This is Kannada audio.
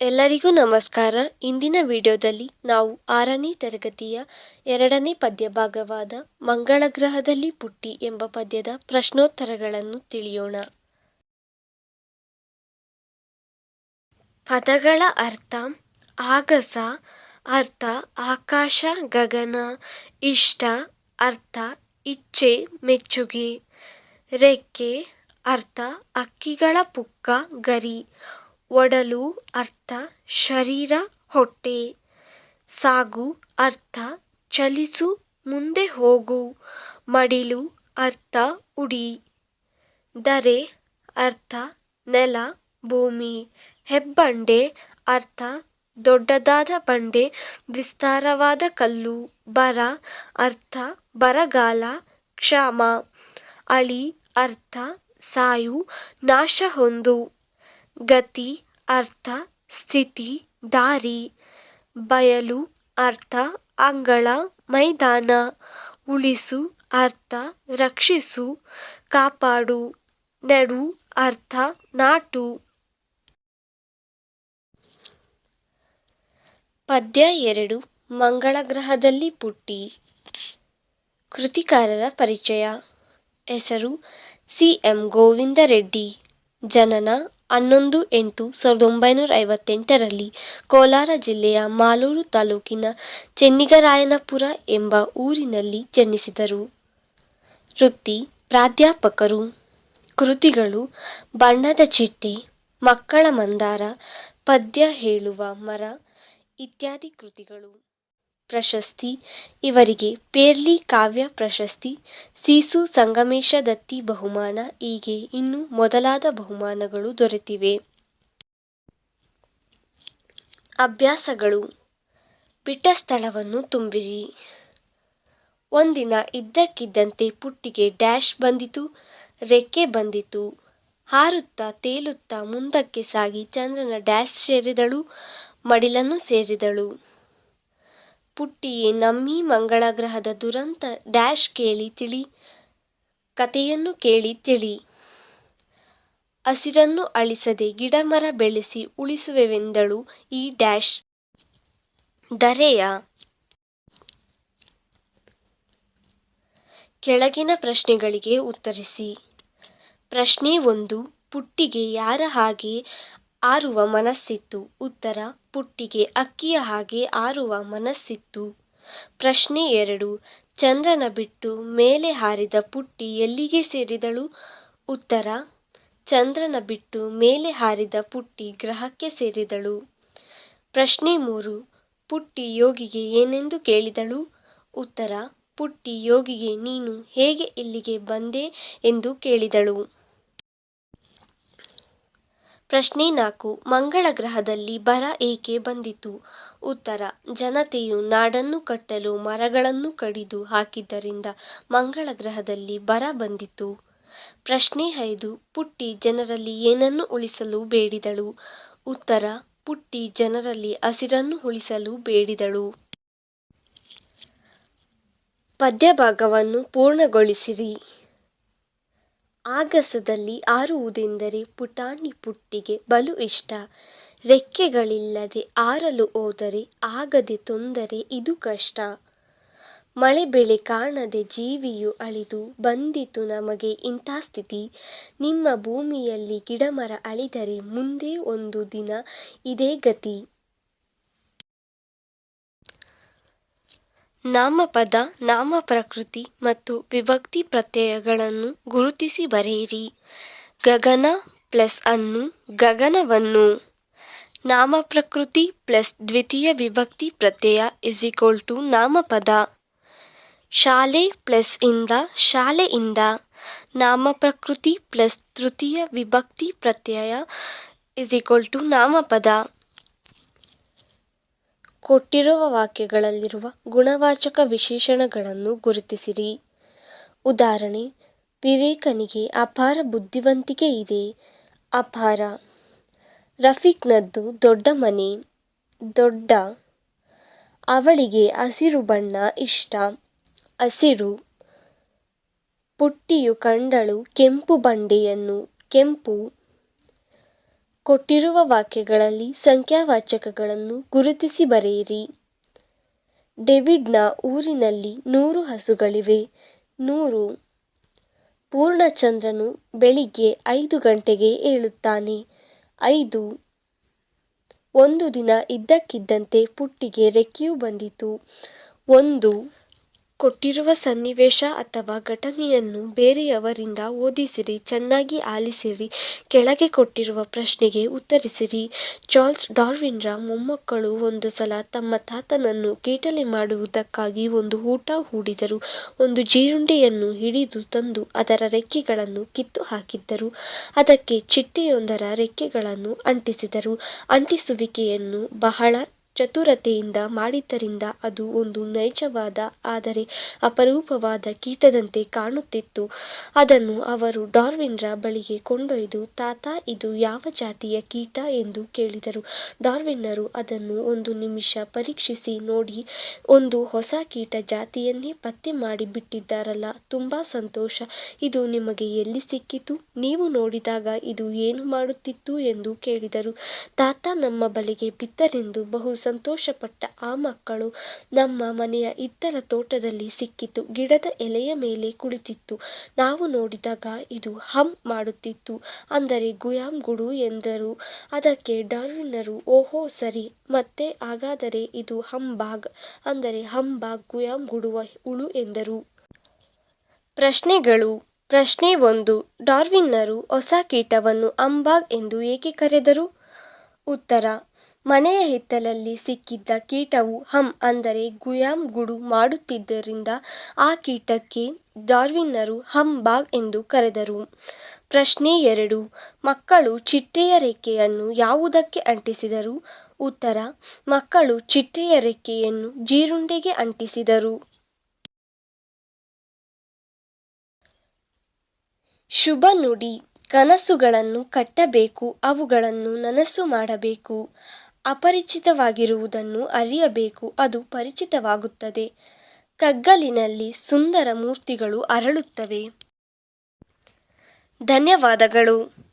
ಎಲ್ಲರಿಗೂ ನಮಸ್ಕಾರ. ಇಂದಿನ ವಿಡಿಯೋದಲ್ಲಿ ನಾವು ಆರನೇ ತರಗತಿಯ ಎರಡನೇ ಪದ್ಯ ಭಾಗವಾದ ಮಂಗಳ ಗ್ರಹದಲ್ಲಿ ಪುಟ್ಟಿ ಎಂಬ ಪದ್ಯದ ಪ್ರಶ್ನೋತ್ತರಗಳನ್ನು ತಿಳಿಯೋಣ. ಪದಗಳ ಅರ್ಥ ಆಗಸ, ಅರ್ಥ ಆಕಾಶ, ಗಗನ, ಇಷ್ಟ, ಅರ್ಥ ಇಚ್ಛೆ, ಮೆಚ್ಚುಗೆ, ರೆಕ್ಕೆ, ಅರ್ಥ ಅಕ್ಕಿಗಳ ಪುಕ್ಕ, ಗರಿ. ಒಡಲು ಅರ್ಥ ಶರೀರ ಹೊಟ್ಟೆ. ಸಾಗು ಅರ್ಥ ಚಲಿಸು ಮುಂದೆ ಹೋಗು. ಮಡಿಲು ಅರ್ಥ ಉಡಿ. ದರೆ ಅರ್ಥ ನೆಲ, ಭೂಮಿ. ಹೆಬ್ಬಂಡೆ ಅರ್ಥ ದೊಡ್ಡದಾದ ಬಂಡೆ, ವಿಸ್ತಾರವಾದ ಕಲ್ಲು. ಬರ ಅರ್ಥ ಬರಗಾಲ, ಕ್ಷಾಮ. ಅಳಿ ಅರ್ಥ ಸಾಯು ನಾಶ ಹೊಂದು. ಗತಿ, ಅರ್ಥ, ಸ್ಥಿತಿ, ದಾರಿ, ಬಯಲು, ಅರ್ಥ, ಅಂಗಳ, ಮೈದಾನ, ಉಳಿಸು, ಅರ್ಥ, ರಕ್ಷಿಸು, ಕಾಪಾಡು, ನೆಡು, ಅರ್ಥ, ನಾಟು. ಪದ್ಯ ಎರಡು, ಮಂಗಳ ಗ್ರಹದಲ್ಲಿ ಪುಟ್ಟಿ ಕೃತಿಕಾರರ ಪರಿಚಯ. ಹೆಸರು ಸಿ ಎಂ ಗೋವಿಂದ ರೆಡ್ಡಿ. ಜನನ ಹನ್ನೊಂದು ಎಂಟು ಸಾವಿರದ ಒಂಬೈನೂರ ಐವತ್ತೆಂಟರಲ್ಲಿ ಕೋಲಾರ ಜಿಲ್ಲೆಯ ಮಾಲೂರು ತಾಲೂಕಿನ ಚೆನ್ನಿಗರಾಯನಪುರ ಎಂಬ ಊರಿನಲ್ಲಿ ಜನಿಸಿದರು. ವೃತ್ತಿ, ಪ್ರಾಧ್ಯಾಪಕರು, ಕೃತಿಗಳು, ಬಣ್ಣದ ಚಿಟ್ಟೆ ಮಕ್ಕಳ ಮಂದಾರ, ಪದ್ಯ ಹೇಳುವ ಮರ ಇತ್ಯಾದಿ ಕೃತಿಗಳು. ಪ್ರಶಸ್ತಿ. ಇವರಿಗೆ ಪೇರ್ಲಿ ಕಾವ್ಯ ಪ್ರಶಸ್ತಿ. ಸೀಸು ಸಂಗಮೇಶ ದತ್ತಿ ಬಹುಮಾನ. ಹೀಗೆ ಇನ್ನು ಮೊದಲಾದ ಬಹುಮಾನಗಳು ದೊರೆತಿವೆ. ಅಭ್ಯಾಸಗಳು. ಬಿಟ್ಟ ಸ್ಥಳವನ್ನು ತುಂಬಿರಿ. ಒಂದಿನ ಇದ್ದಕ್ಕಿದ್ದಂತೆ ಪುಟ್ಟಿಗೆ ಡ್ಯಾಶ್ ಬಂದಿತು. ರೆಕ್ಕೆ ಬಂದಿತು. ಹಾರುತ್ತಾ ತೇಲುತ್ತಾ ಮುಂದಕ್ಕೆ ಸಾಗಿ ಚಂದ್ರನ ಡ್ಯಾಶ್ ಸೇರಿದಳು. ಮಡಿಲನ್ನು ಸೇರಿದಳು. ಪುಟ್ಟಿಯೇ ನಮ್ಮಿ ಮಂಗಳ ಗ್ರಹದ ದುರಂತ ಡ್ಯಾಶ್ ಕೇಳಿ ತಿಳಿ ಕಥೆಯನ್ನು ಕೇಳಿ ತಿಳಿ. ಹಸಿರನ್ನು ಅಳಿಸದೆ ಗಿಡಮರ ಬೆಳೆಸಿ ಉಳಿಸುವೆವೆಂದಳು ಈ ಡ್ಯಾಶ್. ಧರೆಯ ಕೆಳಗಿನ ಪ್ರಶ್ನೆಗಳಿಗೆ ಉತ್ತರಿಸಿ. ಪ್ರಶ್ನೆ ಒಂದು, ಪುಟ್ಟಿಗೆ ಯಾರ ಹಾಗೆ ಆರುವ ಮನಸ್ಸಿತ್ತು. ಉತ್ತರ, ಪುಟ್ಟಿಗೆ ಅಕ್ಕಿಯ ಹಾಗೆ ಆರುವ ಮನಸ್ಸಿತ್ತು. ಪ್ರಶ್ನೆ ಎರಡು, ಚಂದ್ರನ ಬಿಟ್ಟು ಮೇಲೆ ಹಾರಿದ ಪುಟ್ಟಿ ಎಲ್ಲಿಗೆ ಸೇರಿದಳು? ಉತ್ತರ, ಚಂದ್ರನ ಬಿಟ್ಟು ಮೇಲೆ ಹಾರಿದ ಪುಟ್ಟಿ ಗ್ರಹಕ್ಕೆ ಸೇರಿದಳು. ಪ್ರಶ್ನೆ ಮೂರು, ಪುಟ್ಟಿ ಯೋಗಿಗೆ ಏನೆಂದು ಕೇಳಿದಳು? ಉತ್ತರ, ಪುಟ್ಟಿ ಯೋಗಿಗೆ ನೀನು ಹೇಗೆ ಇಲ್ಲಿಗೆ ಬಂದೆ ಎಂದು ಕೇಳಿದಳು. ಪ್ರಶ್ನೆ ನಾಲ್ಕು, ಮಂಗಳ ಗ್ರಹದಲ್ಲಿ ಬರ ಏಕೆ ಬಂದಿತು? ಉತ್ತರ, ಜನತೆಯು ನಾಡನ್ನು ಕಟ್ಟಲು ಮರಗಳನ್ನು ಕಡಿದು ಹಾಕಿದ್ದರಿಂದ ಮಂಗಳ ಗ್ರಹದಲ್ಲಿ ಬರ ಬಂದಿತು. ಪ್ರಶ್ನೆ ಐದು, ಪುಟ್ಟಿ ಜನರಲ್ಲಿ ಏನನ್ನು ಉಳಿಸಲು ಬೇಡಿದಳು? ಉತ್ತರ, ಪುಟ್ಟಿ ಜನರಲ್ಲಿ ಹಸಿರನ್ನು ಉಳಿಸಲು ಬೇಡಿದಳು. ಪದ್ಯಭಾಗವನ್ನು ಪೂರ್ಣಗೊಳಿಸಿರಿ. ಆಗಸದಲ್ಲಿ ಆರುವುದೆಂದರೆ ಪುಟಾಣಿ ಪುಟ್ಟಿಗೆ ಬಲು ಇಷ್ಟ. ರೆಕ್ಕೆಗಳಿಲ್ಲದೆ ಆರಲು ಹೋದರೆ ಆಗದೆ ತೊಂದರೆ ಇದು ಕಷ್ಟ. ಮಳೆ ಬೆಳೆ ಕಾಣದೆ ಜೀವಿಯು ಅಳಿದು ಬಂದಿತು ನಮಗೆ ಇಂಥ ಸ್ಥಿತಿ. ನಿಮ್ಮ ಭೂಮಿಯಲ್ಲಿ ಗಿಡಮರ ಅಳಿದರೆ ಮುಂದೆ ಒಂದು ದಿನ ಇದೇ ಗತಿ. ನಾಮಪದ ನಾಮ ಪ್ರಕೃತಿ ಮತ್ತು ವಿಭಕ್ತಿ ಪ್ರತ್ಯಯಗಳನ್ನು ಗುರುತಿಸಿ ಬರೆಯಿರಿ. ಗಗನ ಪ್ಲಸ್ ಅನ್ನು ಗಗನವನ್ನು. ನಾಮ ಪ್ರಕೃತಿ ಪ್ಲಸ್ ದ್ವಿತೀಯ ವಿಭಕ್ತಿ ಪ್ರತ್ಯಯ ಇಸ್ ಈಕ್ವಲ್ ಟು ನಾಮಪದ. ಶಾಲೆ ಪ್ಲಸ್ ಇಂದ ಶಾಲೆಯಿಂದ. ನಾಮ ಪ್ರಕೃತಿ ಪ್ಲಸ್ ತೃತೀಯ ವಿಭಕ್ತಿ ಪ್ರತ್ಯಯ ಇಸ್ ಈಕ್ವಲ್ ಟು ನಾಮಪದ. ಕೊಟ್ಟಿರುವ ವಾಕ್ಯಗಳಲ್ಲಿರುವ ಗುಣವಾಚಕ ವಿಶೇಷಣಗಳನ್ನು ಗುರುತಿಸಿರಿ. ಉದಾಹರಣೆ, ವಿವೇಕನಿಗೆ ಅಪಾರ ಬುದ್ಧಿವಂತಿಕೆ ಇದೆ. ಅಪಾರ. ರಫೀಕ್ನದ್ದು ದೊಡ್ಡ ಮನೆ, ದೊಡ್ಡ. ಅವಳಿಗೆ ಹಸಿರು ಬಣ್ಣ ಇಷ್ಟ. ಹಸಿರು. ಪುಟ್ಟಿಯು ಕಂಡಳು ಕೆಂಪು ಬಂಡೆಯನ್ನು, ಕೆಂಪು. ಕೊಟ್ಟಿರುವ ವಾಕ್ಯಗಳಲ್ಲಿ ಸಂಖ್ಯಾವಾಚಕಗಳನ್ನು ಗುರುತಿಸಿ ಬರೆಯಿರಿ. ಡೇವಿಡ್ನ ಊರಿನಲ್ಲಿ ನೂರು ಹಸುಗಳಿವೆ. ನೂರು. ಪೂರ್ಣಚಂದ್ರನು ಬೆಳಿಗ್ಗೆ ಐದು ಗಂಟೆಗೆ ಏಳುತ್ತಾನೆ. ಐದು. ಒಂದು ದಿನ ಇದ್ದಕ್ಕಿದ್ದಂತೆ ಪುಟ್ಟಿಗೆ ರೆಕ್ಕೆಯು ಬಂದಿತು. ಒಂದು. ಕೊಟ್ಟಿರುವ ಸನ್ನಿವೇಶ ಅಥವಾ ಘಟನೆಯನ್ನು ಬೇರೆಯವರಿಂದ ಓದಿಸಿರಿ, ಚೆನ್ನಾಗಿ ಆಲಿಸಿರಿ, ಕೆಳಗೆ ಕೊಟ್ಟಿರುವ ಪ್ರಶ್ನೆಗೆ ಉತ್ತರಿಸಿರಿ. ಚಾರ್ಲ್ಸ್ ಡಾರ್ವಿನ್ರ ಮೊಮ್ಮಕ್ಕಳು ಒಂದು ಸಲ ತಮ್ಮ ತಾತನನ್ನು ಕೀಟಲೆ ಮಾಡುವುದಕ್ಕಾಗಿ ಒಂದು ಊಟ ಹೂಡಿದರು. ಒಂದು ಜೀರುಂಡೆಯನ್ನು ಹಿಡಿದು ತಂದು ಅದರ ರೆಕ್ಕೆಗಳನ್ನು ಕಿತ್ತು ಹಾಕಿದ್ದರು. ಅದಕ್ಕೆ ಚಿಟ್ಟೆಯೊಂದರ ರೆಕ್ಕೆಗಳನ್ನು ಅಂಟಿಸಿದರು. ಅಂಟಿಸುವಿಕೆಯನ್ನು ಬಹಳ ಚತುರತೆಯಿಂದ ಮಾಡಿದ್ದರಿಂದ ಅದು ಒಂದು ನೈಜವಾದ, ಆದರೆ ಅಪರೂಪವಾದ ಕೀಟದಂತೆ ಕಾಣುತ್ತಿತ್ತು. ಅದನ್ನು ಅವರು ಡಾರ್ವಿನ್ರ ಬಳಿಗೆ ಕೊಂಡೊಯ್ದು, ತಾತ, ಇದು ಯಾವ ಜಾತಿಯ ಕೀಟ? ಎಂದು ಕೇಳಿದರು. ಡಾರ್ವಿನ್ನರು ಅದನ್ನು ಒಂದು ನಿಮಿಷ ಪರೀಕ್ಷಿಸಿ ನೋಡಿ, ಒಂದು ಹೊಸ ಕೀಟ ಜಾತಿಯನ್ನೇ ಪತ್ತೆ ಮಾಡಿ ಬಿಟ್ಟಿದ್ದಾರಲ್ಲ ತುಂಬಾ ಸಂತೋಷ. ಇದು ನಿಮಗೆ ಎಲ್ಲಿ ಸಿಕ್ಕಿತು? ನೀವು ನೋಡಿದಾಗ ಇದು ಏನು ಮಾಡುತ್ತಿತ್ತು? ಎಂದು ಕೇಳಿದರು. ತಾತ ನಮ್ಮ ಬಳಿಗೆ ಬಿದ್ದರೆಂದು ಬಹು ಸಂತೋಷಪಟ್ಟ ಆ ಮಕ್ಕಳು ನಮ್ಮ ಮನೆಯ ಇದ್ದಲ ತೋಟದಲ್ಲಿ ಸಿಕ್ಕಿತು. ಗಿಡದ ಎಲೆಯ ಮೇಲೆ ಕುಳಿತಿತ್ತು. ನಾವು ನೋಡಿದಾಗ ಇದು ಹಮ್ ಮಾಡುತ್ತಿತ್ತು. ಅಂದರೆ ಗುಯಾಮ್ ಗುಡು ಎಂದರು. ಅದಕ್ಕೆ ಡಾರ್ವಿನ್ನರು, ಓಹೋ ಸರಿ, ಮತ್ತೆ ಹಾಗಾದರೆ ಇದು ಹಂಬಾಗ್ ಅಂದರೆ ಹಂಬಾಗ್ ಗುಯಾಮ್ ಗುಡುವ ಉಳು ಎಂದರು. ಪ್ರಶ್ನೆಗಳು. ಪ್ರಶ್ನೆ ಒಂದು. ಡಾರ್ವಿನ್ನರು ಹೊಸ ಕೀಟವನ್ನು ಅಂಬಾಗ್ ಎಂದು ಏಕೆ ಕರೆದರು? ಉತ್ತರ. ಮನೆಯ ಹಿತ್ತಲಲ್ಲಿ ಸಿಕ್ಕಿದ್ದ ಕೀಟವು ಹಮ್ ಅಂದರೆ ಗುಯಾಮ್ ಗುಡು ಮಾಡುತ್ತಿದ್ದರಿಂದ ಆ ಕೀಟಕ್ಕೆ ಡಾರ್ವಿನ್ನರು ಹಂಬಾಗ್ ಎಂದು ಕರೆದರು. ಪ್ರಶ್ನೆ ಎರಡು, ಮಕ್ಕಳು ಚಿಟ್ಟೆಯ ರೆಕ್ಕೆಯನ್ನು ಯಾವುದಕ್ಕೆ ಅಂಟಿಸಿದರು? ಉತ್ತರ, ಮಕ್ಕಳು ಚಿಟ್ಟೆಯ ರೆಕ್ಕೆಯನ್ನು ಜೀರುಂಡೆಗೆ ಅಂಟಿಸಿದರು. ಶುಭ ನುಡಿ, ಕನಸುಗಳನ್ನು ಕಟ್ಟಬೇಕು, ಅವುಗಳನ್ನು ನನಸು ಮಾಡಬೇಕು. ಅಪರಿಚಿತವಾಗಿರುವುದನ್ನು ಅರಿಯಬೇಕು ಅದು ಪರಿಚಿತವಾಗುತ್ತದೆ. ಕಗ್ಗಲಿನಲ್ಲಿ ಸುಂದರ ಮೂರ್ತಿಗಳು ಅರಳುತ್ತವೆ. ಧನ್ಯವಾದಗಳು.